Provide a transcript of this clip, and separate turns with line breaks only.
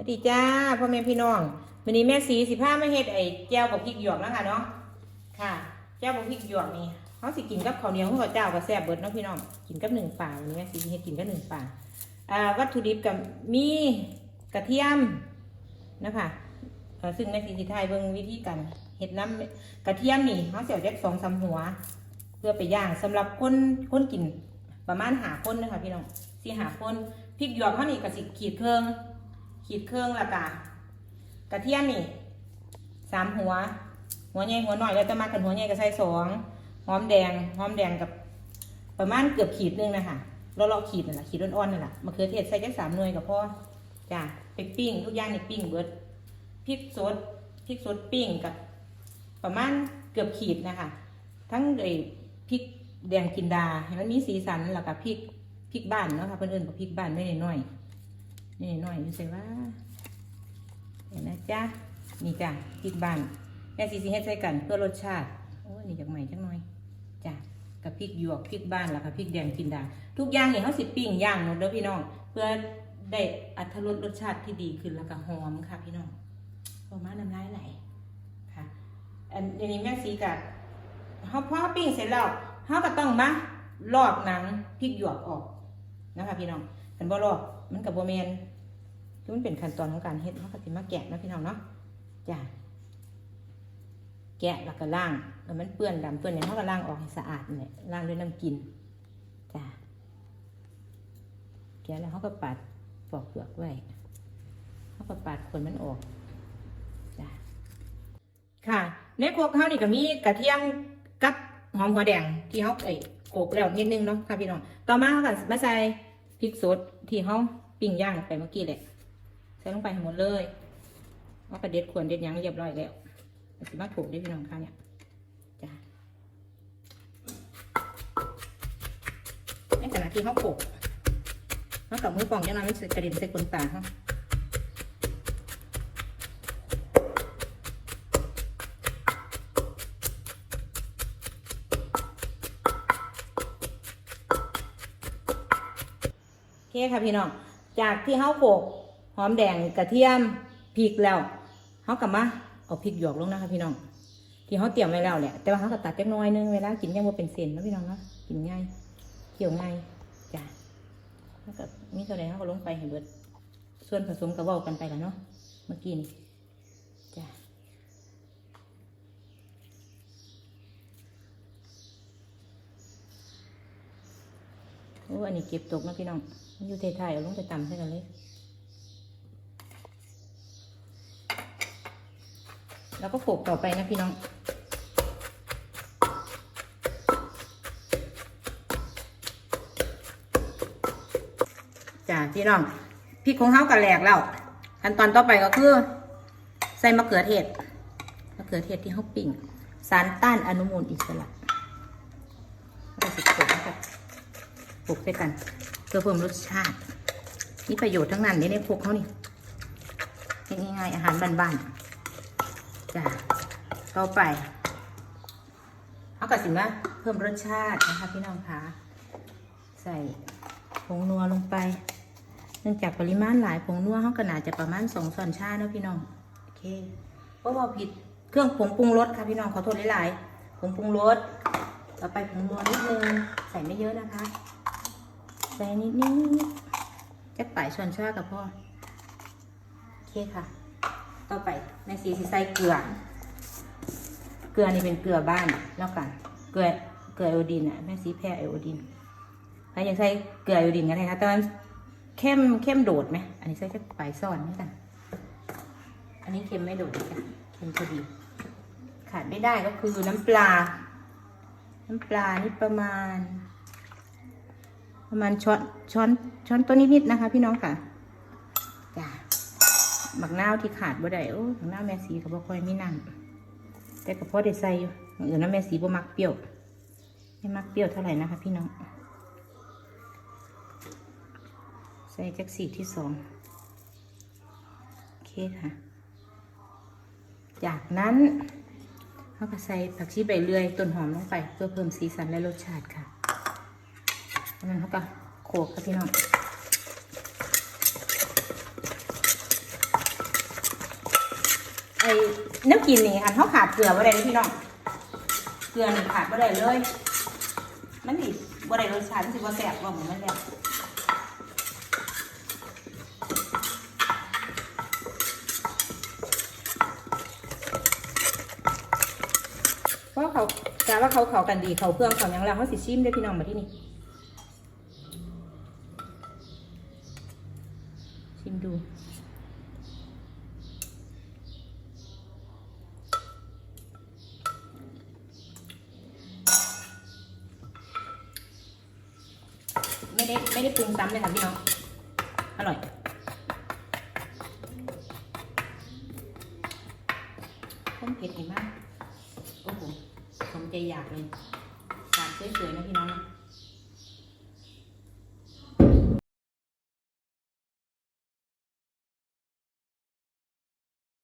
สวัสดีจ้าพ่อแม่พี่น้องวันนี้แม่สีสิผ้ามาเฮ็ดไอ้แจ่วกับพริกหยวกแล้วค่ะเนาะค่ะแจ่วกับพริกหยวกนี่เขาสิกินกับข้าวเหนียวข้าวเจ้ากับแซ่บเบิดเนาะพี่น้องกินกับหนึ่งป่าวันนี้แม่สีเฮ็ดกินกับหนึ่งป่าอ่าวัตถุดิบกับมีกระเทียมนะคะเออซึ่งแม่สีสิทายเบิ่งวิธีการเฮ็ดน้ำกระเทียมนี่เขาเสียเล็กสองสามหัว เพื่อไปย่างสำหรับคนคนกินประมาณหาคนนะคะพี่น้องสี่หาคนพริกหยวกเขานี่ก็สิขีดเครื่อง ขีดเครื่องละกะกระเทียมนี่สามหัว หัวใหญ่หัวหน่อยแล้วจะมากันหัวใหญ่ก็ใส่สองหอมแดงหอมแดงกับประมาณเกือบขีดนึงนะคะเราเราขีดนั่นแหละขีดอ่อนๆนั่นแหละมะเขือเทศใส่แค่สามหน่วยกับพ่อจ้ะไปปิ้งทุกอย่างนี่ปิ้งเบิดพริกสดพริกสดปิ้งกับ ประมาณเกือบขีดนะคะ ทั้งไอ้พริกแดงกินดาให้มันมีสีสันแล้วก็พริกพริกบ้านเนาะค่ะเพื่อนเอิญกับพริกบ้านไม่ได้น้อย ไม่ได้น้อยดูสิว่าเห็นนะจ๊ะนี่จ้ะพริกบานแม่สีสีเฮ็ดใส่กันเพื่อรสชาติโอ้ยนี่จากใหม่จังหน่อยจ้ะกับพริกหยวกพริกบ้านแล้วก็พริกแดงกินดาทุกอย่างนี่เขาสิปิ้งย่างหมดเด้อพี่น้อง เพื่อได้อัตรสรสชาติที่ดีขึ้นแล้วก็หอมค่ะพี่น้องพอมาน้ำลายไหลค่ะ อันนี้แม่สีกับเขาพอปิ้งเสร็จแล้วเขาก็ต้องมาลอกหนังพริกหยวกออกนะคะพี่น้องกันบ่ลอกมันกับโบเมน มันเป็นขั้นตอนของการเฮ็ดเขาก็สิมาแกะนะพี่น้องเนาะจ้ะแกะแล้วก็ล้างแล้วมันเปื้อนดำเปื้อนเนี่ยเขาก็ล้างออกให้สะอาดเนี่ยล้างด้วยน้ำกินจ้ะแกะแล้วเขาก็ปัดปอกเปลือกไว้เขาก็ปัดขนมันออกจ้ะค่ะในโขลกเขานี่ก็มีกระเทียมกับหอมหัวแดงที่เขาไอ้โขกแล้วนิดนึงเนาะค่ะพี่น้องต่อมาเขาก็มาใส่พริกสดที่เขาปิ้งย่างไปเมื่อกี้แหละ ใส่ลงไปให้หมดเลยเอากระเด็ดขวนเด็ดยังเรียบร้อยแล้วสิมาโขลกด้พี่น้องค่ะเนี่ยจ้ะในขณะที่เขาโขลกเขากับมือปองยังไงมันจะกระเด็นใส่ขนตาเขาโอเคค่ะพี่น้อง จากที่เขาโขก อมแดงกระเทียมพริกแล้วเขากลับมาเอาพริกหยวกลงนะคะพี่น้องที่เขาเตรียมไว้แล้วแหละแต่ว่าเขาก็ตัดจักน้อยนึงเวลากินยังบ่เป็นเส้นนะพี่น้องเนาะกินง่ายเคี่ยวง่ายจ้ะแล้วก็มีเท่าไหร่เขาก็ลงไปให้เบิดส่วนผสมก็เว้ากันไปแล้วเนาะเมื่อกี้นี่จ้ะโอ้อันนี้เก็บตกนะพี่น้องอยู่ไทยๆเอาลงไปตำใส่กันเลย แล้วก็โขกต่อไปนะพี่น้อง จ้าพี่น้องพริกของเฮากันแหลกแล้ว ขั้นตอนต่อไปก็คือ ใส่มะเขือเทศ มะเขือเทศที่เฮาปิ้ง สารต้านอนุมูลอิสระเราสิโขลกนะครับโขกใส่กันเพื่อเพิ่มรสชาติมีประโยชน์ทั้งนั้นในในพวกเขานี่ง่ายๆอาหารบ้านๆ จ้ะต่อไปเอากระสิมาเพิ่มรสชาตินะคะพี่น้องคะใส่ผงนัวลงไป เนื่องจากปริมาณหลายผงนัวเขาก็น่าจะประมาณสองช้อนชาเนาะพี่น้องโอเคเพราะว่าผิดเครื่องผงปรุงรสค่ะพี่น้องขอโทษหลายๆผงปรุงรสต่อไปผงนัวนิดนึงใส่ไม่เยอะนะคะ ใส่นิดนิดๆจะป่ายช้อนชากับพ่อโอเคค่ะ ต่อไปในสีสีใส่เกลือ เกลือนี่เป็นเกลือบ้านแล้วกัน เกลือ เกลือไอโอดีนอะแม่สีแพ้ไอโอดีนใครอยากใส่เกลือไอโอดีนกันไหมคะแต่มันเข้มเข้มโดดไหม อันนี้ใส่แค่ปลายซ่อนนี่กัน อันนี้เค็มไม่โดดจ้ะเค็มพอดี ขาดไม่ได้ก็คือน้ำปลา น้ำปลานี่ประมาณ ประมาณช้อนช้อนช้อนตัวนิดๆนะคะ พี่น้องค่ะ บักนาวที่ขาดบ่ได้โอ้บักนาวแม่สีก็บ่ค่อยมีน้ำแต่ก็พอได้ใส่อยู่อย่างอื่นนะแม่สีบ่มักเปรี้ยวไม่มักเปรี้ยวเท่าไหร่นะคะ พี่น้อง ใส่จักสีที่สองโอเคค่ะ จากนั้นเขาก็ใส่ผักชีใบเลื่อยต้นหอมลงไป เพื่อเพิ่มสีสันและรสชาติค่ะจากนั้นเขาก็โขกค่ะพี่น้อง ไอ้น้ำกินนี่ค่ะเขาขาดเกลือบ่ได้เลยพี่น้อง เกลือนี่ขาดบ่ได้เลย มันสิบ่ได้รสชาติมันสิบ่แซ่บว่าเหมือนมันแล้วเพราะเขากาว่าเขาเขากันดีเขาเครื่องเขาหยังแล้วเขาสิชิมได้พี่น้องมาที่นี่ชิมดู ไม่ได้ไม่ได้ปรุงซ้ำเลยค่ะพี่น้อง อร่อย ต้มเผ็ดเห็นมากโอ้โหผมใจอยากเลยสาดสวยๆนะพี่น้องนะ